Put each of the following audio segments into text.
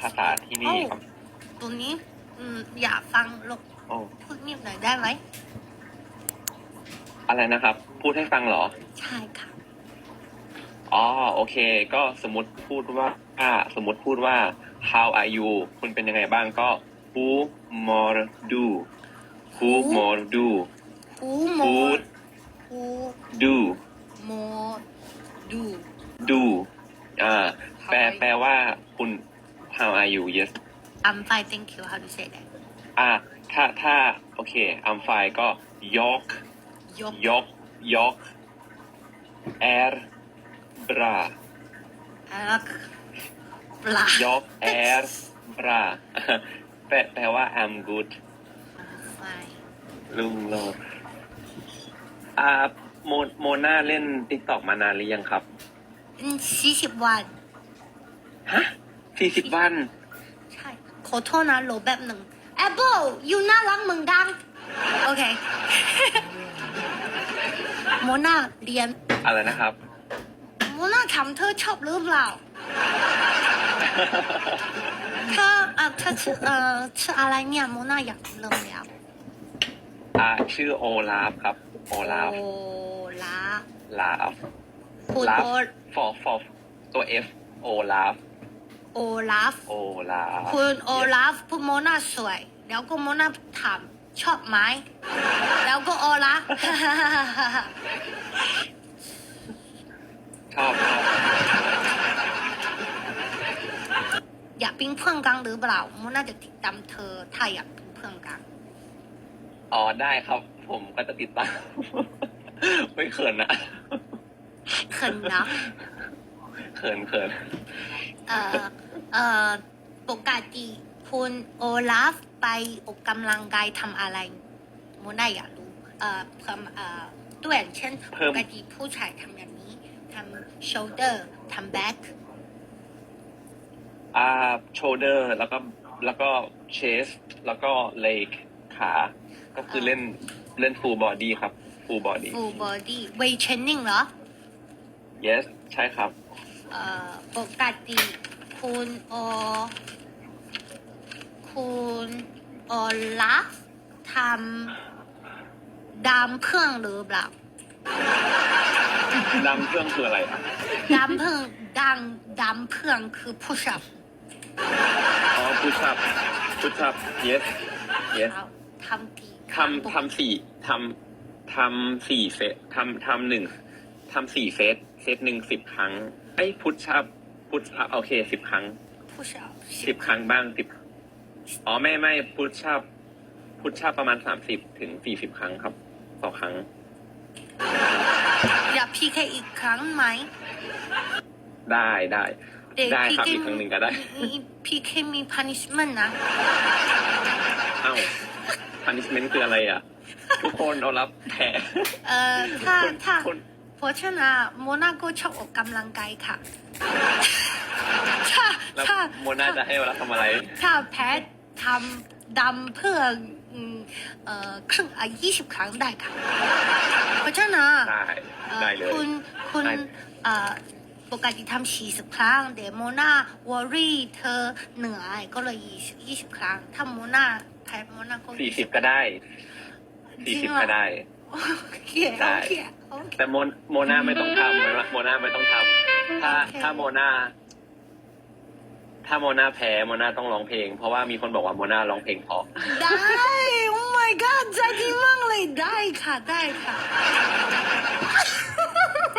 ภาษาที่นี่ครับตรงนี้ อืมอยากฟังลบโอ้พูดนิดหน่อยได้ไหมอะไรนะครับ พูดให้ฟังเหรอ ใช่ค่ะ อ๋อ โอเค ก็สมมติพูดว่าอ่าสมมติพูดว่า how are you คุณเป็นยังไงบ้างก็ who more do who Who? more do หูโม who หู do โมดู do อ่า แปล How are you? แปลว่าคุณ how are you yes I'm fine thank you how to say that อ่าถ้าถ้าโอเค I'm fine ก็ yok ยก yok yok air bra แล้วปลายอก air bra แปลแปลว่า I'm good ไฟลุงโลดอ่าโมโมนาเล่นติ๊กตอกมานานหรือยังครับอืมสี่สิบวัน ฮะ สี่สิบวัน ใช่ ขอโทษนะโหลแบบหนึ่งแอปเปิลอยู่น่ารักเหมือนกันโอเค โมนาเรียน อะไรนะครับ โมนาถามเธอชอบหรือเปล่า เธออะเธอชื่อเอ่อชื่ออะไรเนี่ยโมนาอยากเริ่มแล้วอ่าชื่อโอลาฟครับ โอลาฟ โอลาลาฟคุณลาฟ โอ for for ตัว F โอลาฟ โอลาฟ โอลาฟคุณโอลาฟพูดโมนาสวย แล้วก็โมนาถามชอบไหม แล้วก็โอลาฟ ชอบชอบอยากเป็นเพื่อนกันหรือเปล่าโมนาจะติดตามเธอถ้าอยากเป็นเพื่อนกัน อ๋อได้ครับ ผมก็จะติดตาม ไม่เขินนะเขินนะเขินเขิน เอ่อเอ่อปกติคุณโอลาฟไปออกกำลังกายทำอะไรโมนาอยากรู้เอ่อเพิ่มเอ่อตัวอย่างเช่นปกติผู้ชายทำอย่างนี้ทำ shoulder ทำ back อ่า shoulder แล้วก็แล้วก็ chest แล้วก็ leg ขา ก็คือเล่นเล่น full body ครับ full body full body weight training เหรอ yes ใช่ครับเอ่อ ปกติคุณโอคุณโอลาฟทำดามเพื่องหรือเปล่าดำเครื่องคืออะไรครับดามเพื่องดังดามเพื่องคือ push up อ๋อ push up push up yes yes เอาทำกี่ทำทำสี่ทำทำสี่เซตทำทำหนึ่ง ทำสี่เซตเซตหนึ่งสิบครั้งไอ้พุชอัพพุชอัพโอเคสิบครั้ง push up สิบครั้งบ้างสิบอ๋อไม่ไม่พุชอัพพุชอัพประมาณสามสิบถึงสี่สิบครั้งครับต่อครั้ง อยาก PK อีกครั้งไหม ได้ได้ เด็กได้ครับ PK อีกครั้งหนึ่งก็ได้มี PK มี punishment นะ เอ้า punishment คืออะไรอะ ทุกคนเอารับแพ้เอ่อถ้าคนถ้าคน เพราะฉะนั้นโมนาก็ชอบออกกำลังกายค่ะ ถ้าแล้วถ้าโมนาจะให้เราทำอะไร ถ้าแพ้ทำดำเพื่ออืมเอ่อครึ่งอะยี่สิบครั้งได้ค่ะ เพราะฉะนั้น ได้ เอ่อได้เลย คุณคุณได้ เอ่อปกติทำสี่สิบครั้งเดี๋ยวโมนาวอรี่เธอเหนื่อยก็เลยยี่สิบยี่สิบครั้ง ถ้าโมนาแพ้โมนาก็สี่สิบก็ได้สี่สิบก็ได้ โอเคได้โอเคโอเคแต่โมนโมนาไม่ต้องทำนะโมนาไม่ต้องทำถ้าโอเคถ้าโมนาถ้าโมนาแพ้โมนาต้องร้องเพลง เพราะว่ามีคนบอกว่าโมนาร้องเพลงเพราะได้ โอ้ my god ใจดีมากเลยได้ค่ะได้ค่ะ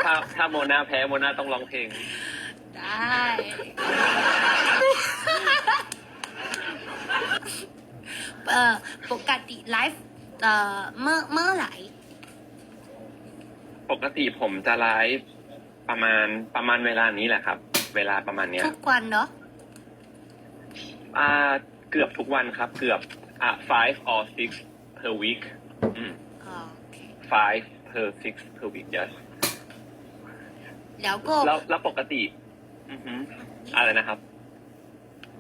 ถ้าถ้าโมนาแพ้โมนาต้องร้องเพลง ได้ เอ่อปกติไลฟ์เอ่อเมื่อเมื่อไหร่ ปกติผมจะไลฟ์ประมาณประมาณเวลานี้แหละครับ เวลาประมาณเนี้ยทุกวันเนาะอ่าเกือบทุกวันครับ เกือบอะ five or six per week อืมโอเค five per six per week yes แล้วก็แล้วแล้วปกติ อือฮึอะไรนะครับ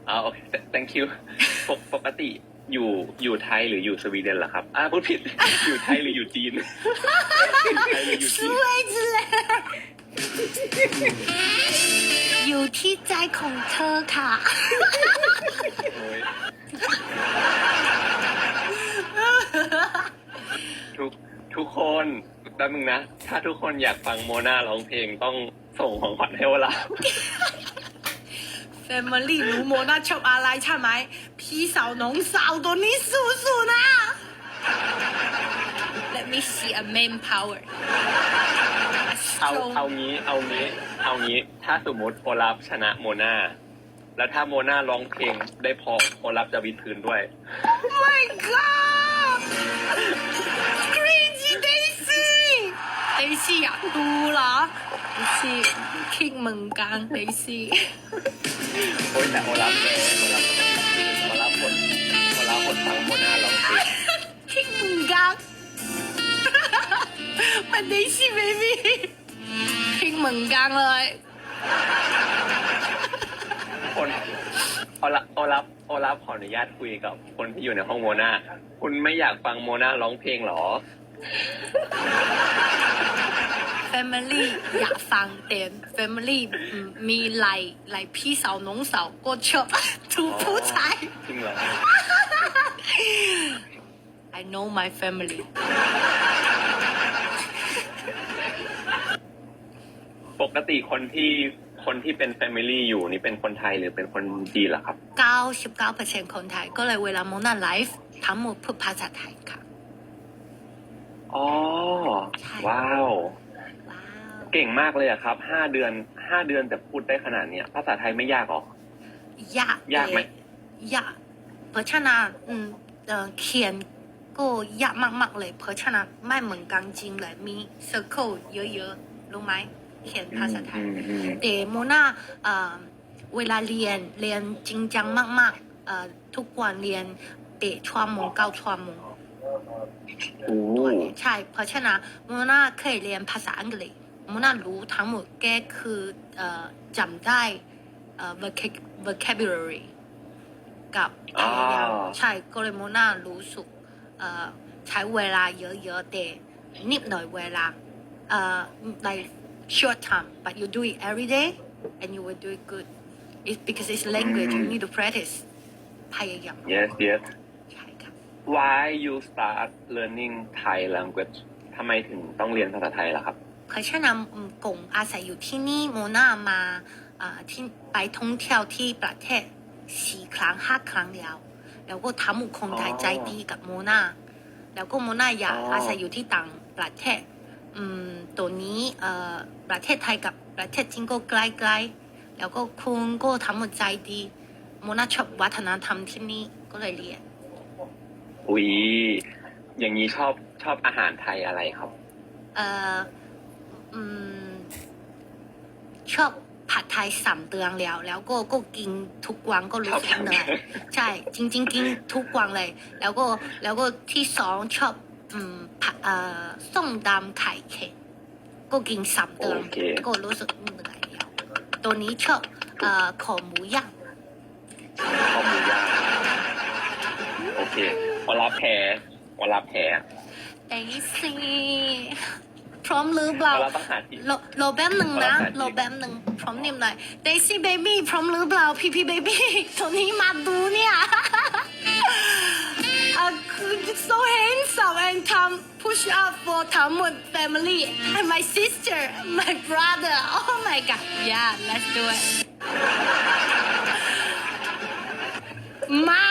อ๋อโอเค thank you ปกปกติ อยู่อยู่ไทยหรืออยู่สวีเดนเหรอครับอ่าพูดผิด อยู่ไทยหรืออยู่จีนสวีวยจังเลยอยู่ที่ใจของเธอค่ะทุกทุกคนแป๊บนึงนะ ถ้าทุกคนอยากฟังโมนาร้องเพลงต้องส่งของขวัญให้เวลา ฟ Family รู้โมนาชอบอะไรใช่ไหม พี่สาวน้องสาวตัวนี้สู้ๆนะ Let me see a main power เอาเอางี้เอางี้ เอางี้ ถ้าสมมติโอลาฟชนะโมนาแล้วถ้าโมนาร้องเพลงได้พอโอลาฟจะวิดพื้นด้วย my god crazy Daisy Daisy อยากดูเหรอ Daisy คิกเหมือนกัน Daisy โอ้ยแต่โอลาฟแพ้โอลาฟโอลาฟกดโอลาฟกดฟังโมนาร้องเพลงคิกเหมือนกันมัน Daisy baby คิกเหมือนกันเลยคนโอลาโอลาฟโอลาฟขออนุญาตคุยกับคนที่อยู่ในห้องโมนาคุณไม่อยากฟังโมนาร้องเพลงเหรอ Family อยากฟังเต็ม Family อืมมีหลายหลายพี่สาวน้องสาวก็ชอบ ทุกผู้ชาย จริงเหรอ I know my family ปกติคนที่คนที่เป็นแฟมิลี่อยู่นี่เป็นคนไทยหรือเป็นคนจีนเหรอครับ 99%คนไทย ก็เลยเวลาโมนาไลฟ์ทั้งหมดพูดภาษาไทยค่ะ อ๋อใช่ว้าวว้าว เก่งมากเลยอะครับห้าเดือนห้าเดือนแต่พูดได้ขนาดเนี้ยภาษาไทยไม่ยากหรอ ยากยากไหม ยากเพราะฉะนั้นอืมเอ่อเขียนก็ยากมากๆเลยเพราะฉะนั้นไม่เหมือนกันจริงเลยมี circle เยอะๆรู้ไหมเขียนภาษาไทยอืมอืมแต่โมนาเอ่อเวลาเรียนเรียนจริงจังมากๆเอ่อทุกวันเรียนเตะชั่วโมงเก้าชั่วโมง โอ้ใช่เพราะฉะนั้นโมนาเคยเรียนภาษาอังกฤษ โมนารู้ทั้งหมดแค่คือเอ่อจำได้เอ่อ vocab- vocabulary กับพยายามใช่ก็เลยโมนารู้สึกเอ่อใช้เวลาเยอะๆแต่นิดหน่อยเวลาเอ่อ like short time but you do it every day and you will do it good it's because it's language you need to practice พยายาม yes yes ใช่ค่ะ why you start learning Thai language ทำไมถึงต้องเรียนภาษาไทยล่ะครับ เพราะฉะนั้นอืมกงอาศัยอยู่ที่นี่โมนามาอ่าที่ไปท่องเที่ยวที่ประเทศสี่ครั้งห้าครั้งแล้ว แล้วก็ทำหมู่คนไทยอ๋อใจดีกับโมนาแล้วก็โมนาอยากอ๋อออาศัยอยู่ที่ต่างประเทศอืมตัวนี้เอ่อประเทศไทยกับประเทศจีนก็ใกล้ๆแล้วก็คุณก็ทำหมดใจดีโมนาชอบวัฒนธรรมที่นี่ก็เลยเรียนอุ๊ยอย่างนี้ชอบชอบอาหารไทยอะไรครับ เอ่ออืมช อบผัดไทยสามเดือนแล้ว แล้วก็ก็กินทุกวันก็รู้สึกเหนื่อยใช่ จริง ๆ กินทุกวันเลย แล้วก็แล้วก็ที่สองชอบอืมผัดเอ่อส้มตำไข่เค็มก็กินสามเดือนโอเค ก็รู้สึกเหนื่อยแล้วตัวนี้ชอบเอ่อขอหมูย่างข้าวหมูย่างโอเคพอรับแพ้พอรับแพ้เอ้สิ พร้อมหรือเปล่าพอรับต้องหาที่ รอรอแป๊บหนึ่งนะพร้อมนะรอแป๊บหนึ่งพร้อมนิ่มหน่อย Daisy baby พร้อมหรือเปล่าพี่พี่ baby ตัวนี้มาดูเนี่ยอะคือ so handsome and Tom push up for Tom family and my sister my brother oh my god yeah let's do it มา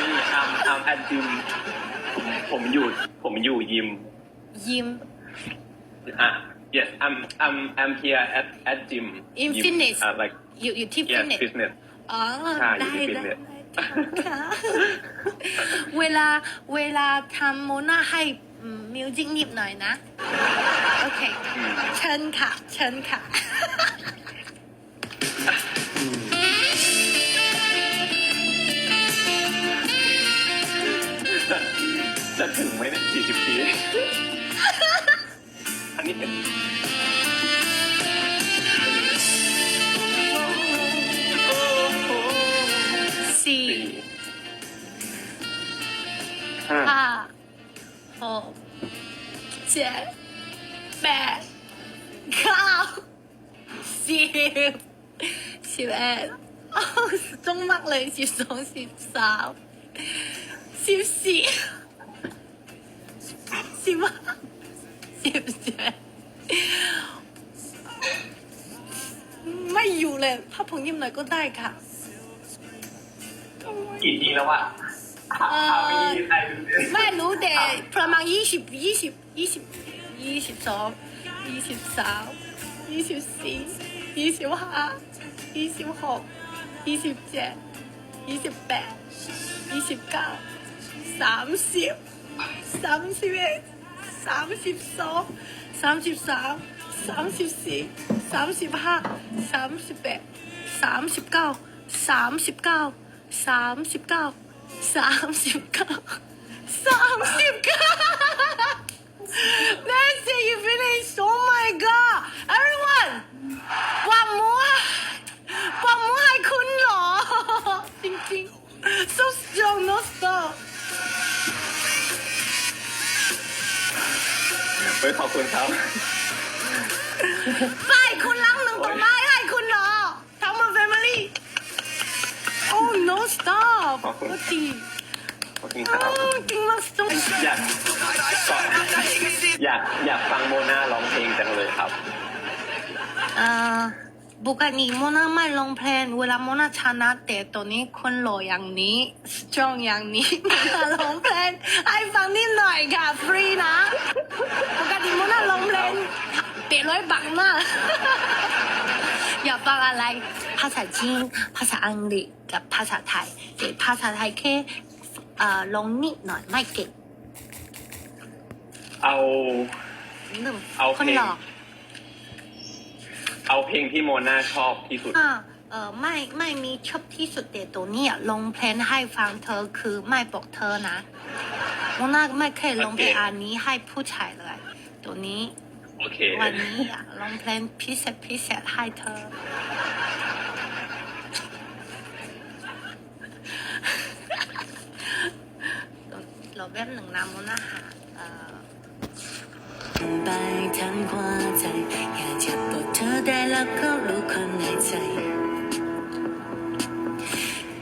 นี่อัมอัมแอดจิม ผมผมอยู่ผมอยู่ยิมยิ้มอะ yes I'm I'm I'm here at at gym In Gym. fitness. uh, like อยู่อยู่ที่ yes fitness fitness อ๋อใช่ได้อยู่ที่ได้ fitness ค่ะ เวลาเวลาทำโมนาให้มิวจิกนิดหน่อยนะ โอเคอืมเชิญค่ะ เชิญค่ะจะ จะถึงไหมเนี่ยสี่สิบปี อันนี้เป็นสี่สี่ห้าห้าหกเจ็ดแปดเก้าสิบสิบเอ็ดโอ้จงมากเลยสิบสองสิบสามสิบสี่ สสิบห้าสิบเจ็ดไม่อยู่เลย ถ้าผมยิ้มหน่อยก็ได้ค่ะกี่ทีแล้ววะเอ่อไม่มีใครดูเลยไม่รู้แต่ประมาณยี่สิบยี่สิบยี่สิบยี่สิบสองยี่สิบสามยี่สิบสี่ยี่สิบห้ายี่สิบหกยี่สิบเจ็ดยี่สิบแปดยี่สิบเก้าสามสิบสามสิบเอ็ด สามสิบสองสามสิบสามสามสิบสี่สามสิบห้าสามสิบแปดสามสิบเก้าสามสิบเก้าสามสิบเก้าสามสิบเก้าสามสิบเก้า That's it, you finished. Oh my god. Everyone, ปวดมือปวดมือให้คุณเหรอ จริงๆ so strong no stop เฮ้ยขอบคุณครับ ไปคุณล้างหนึ่งต่อไม้ให้คุณเหรอทั้งหมด family oh no stop ขอบคุณ โอ้ดีขอบคุณคอ้ารับวจริงมาก stop อยากอยากอยากฟังโมนาร้องเพลงจังเลยครับ เอ่อปกติโมนาไม่ลงเพลงเวลาโมนาชนะแต่ตอนนี้คนหล่ออย่างนี้ strong อย่างนี้โมนาลงเพลงให้ฟังนิดหน่อยค่ะ ฟรีนะปกติโมนาลงเพลงเตะ ร้อยบังมาก อยากฟังอะไร ภาษาจีน ภาษาอังกฤษ กับภาษาไทยแต่ภาษาไทยแค่เอ่อลงนิดหน่อยไม่เก่ง เอา หนึ่งเอาคนเพลงหล่อเอาเพลงที่โมนาชอบที่สุด อ่าเออไม่ไม่มีชอบที่สุดแต่ตัวเนี้ยลงเพลงให้ฟังเธอคือไม่บอกเธอนะโมนาไม่เคยลงเพลงโอเคอันนี้ให้ผู้ชายเลย ตัวนี้ โอเค วันนี้อยากลงเพลงพิเศษพิเศษให้เธอ เราแป๊บหนึ่งนะโมนาหาเอ่อไปทันกว่าใจอยากจะบอกเธอได้แล้วก็รู้คนในใจ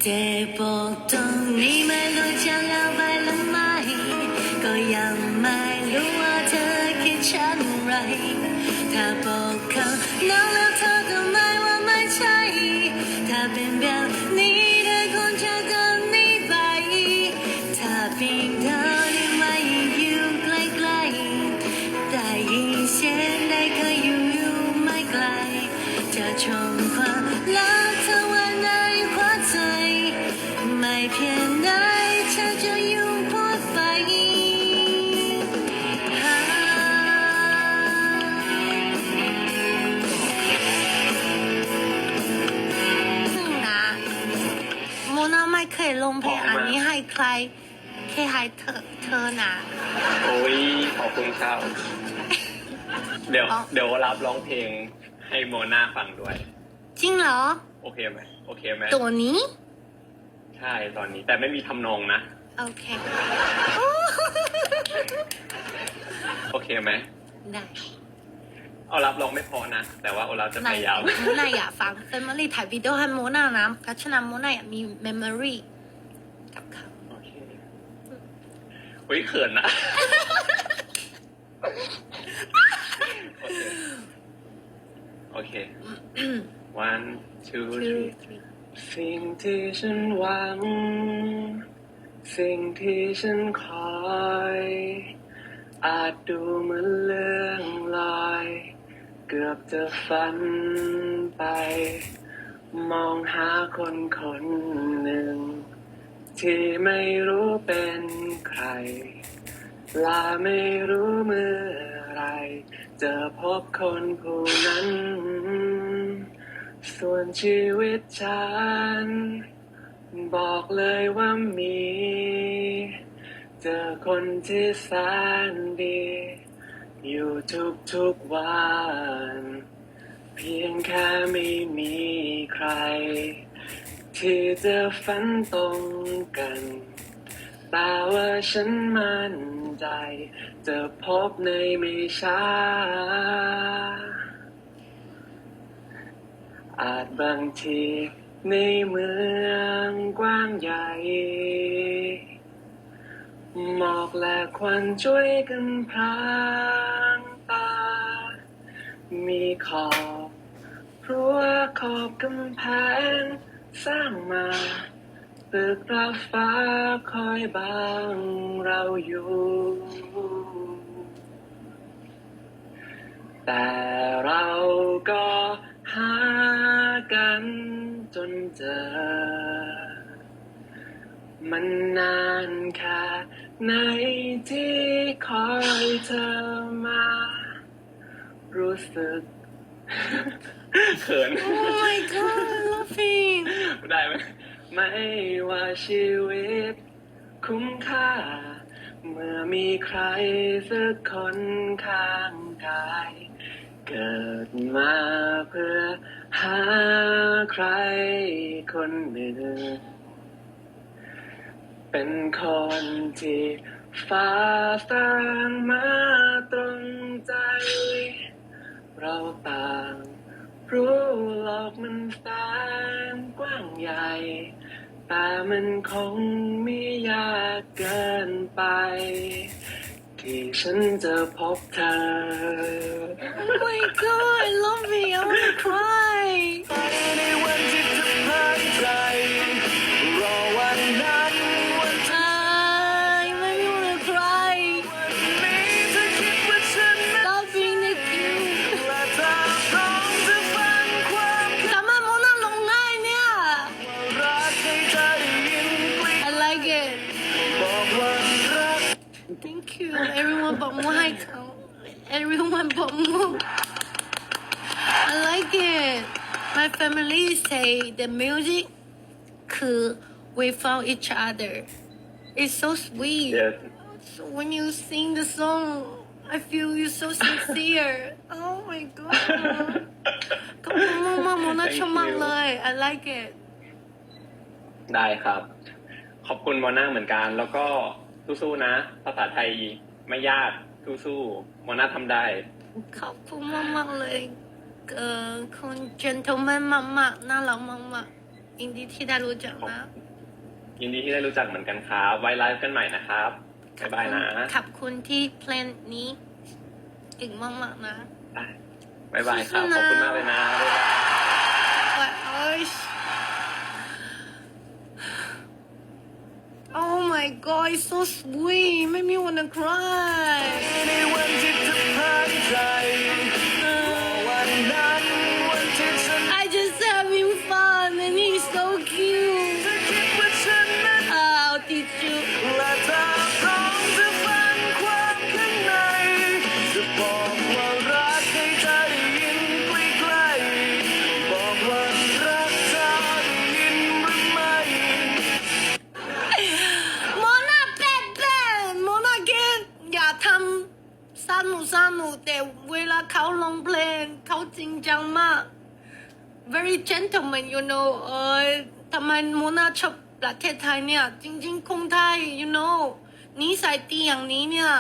แต่บอกตรงนี้ไม่รู้จะเล่าไปหรือไม่ ถ้า นาไม่เคยลงเพลงอันนี้ให้ใครแค่ให้เธอเธอนะโอ้ยขอบคุณครับเดี๋ยวอ๋อเดี๋ยวรับร้องเพลงให้โมนาฟังด้วย จริงเหรอ โอเคไหมโอเคไหมตัวนี้ ใช่ตอนนี้ แต่ไม่มีทำนองนะ โอเค โอเคไหมได้เอารับร้องไม่พอนะ แต่ว่าเอารับจะพนายยายามโมนาอยากฟังเฟมิลี่ถ่ายวิดีโอให้โมนานะเพราะฉะนั้นโมนาอยากมี memory กับเขา โอเคเฮ้ยเขินนะ โอเค โอเค one two two three three สิ่งที่ฉันหวัง สิ่งที่ฉันคอย อาจดูเหมือนเรื่องลอย เกือบจะฝันไป มองหาคนคนหนึ่ง ที่ไม่รู้เป็นใคร ลาไม่รู้เมื่อไร จะพบคนผู้นั้น ส่วนชีวิตฉัน บอกเลยว่ามี เจอคนที่แสนดี อยู่ทุกๆวัน เพียงแค่ไม่มีใคร ที่จะฝันตรงกัน แต่ว่าฉันมั่นใจ จะพบในไม่ช้า อาจบางทีในเมืองกว้างใหญ่ หมอกและควันช่วยกันพรางตา มีขอบรั้วขอบกำแพง สร้างมาตึกราฟ้าคอยบังเราอยู่ แต่เราก็หากันจนเจอ มันนานแค่ไหนที่คอยเธอมา รู้สึก เขิน Oh my god I love it ได้ ไม่ว่าชีวิต คุ้มค่า เมื่อมีใครสักคนข้างกาย เกิดมาเพื่อหาใครคนหนึ่ง เป็นคนที่ฟ้าสร้างมาตรงใจ เราต่างรู้โลกมันแสนกว้างใหญ่ แต่มันคงไม่ยากเกินไป ที่ฉันจะพบเธอ Oh my god I love it I wanna cry everyone บอกมือให้เขา everyone บอกมือ I like it my family say the music คือ we found each other it's so sweet Yes So when you sing the song, I feel you so sincere. oh my god. ขอบคุณมากมากๆโมนาชอบมากเลย I like it. ได้ครับ ขอบคุณมอน่าเหมือนกัน แล้วก็สู้ๆนะ ภาษาไทย ไม่ยากสู้ๆมอน่าทำได้ ขอบคุณมากมากๆเลยเอ่อคุณ gentleman มากมากๆน่ารักมากมากๆยินดีที่ได้รู้จักนะยินดีที่ได้รู้จักเหมือนกันครับ ไว้ไลฟ์กันใหม่นะครับ บ๊ายบายนะ ขอบคุณที่เพลงนี้เก่งมากมากๆนะ บ๊ายบายครับ ขอบคุณมากเลยนะ บ๊ายบาย But, oh, oh my god, it's so sweet. Made me wanna cry. ยังมาก very gentleman you know เออทำไมโมนาชอบประเทศไทยเนี่ย จริง ๆ คงไทย you know นิสัยดีอย่างนี้เนี่ย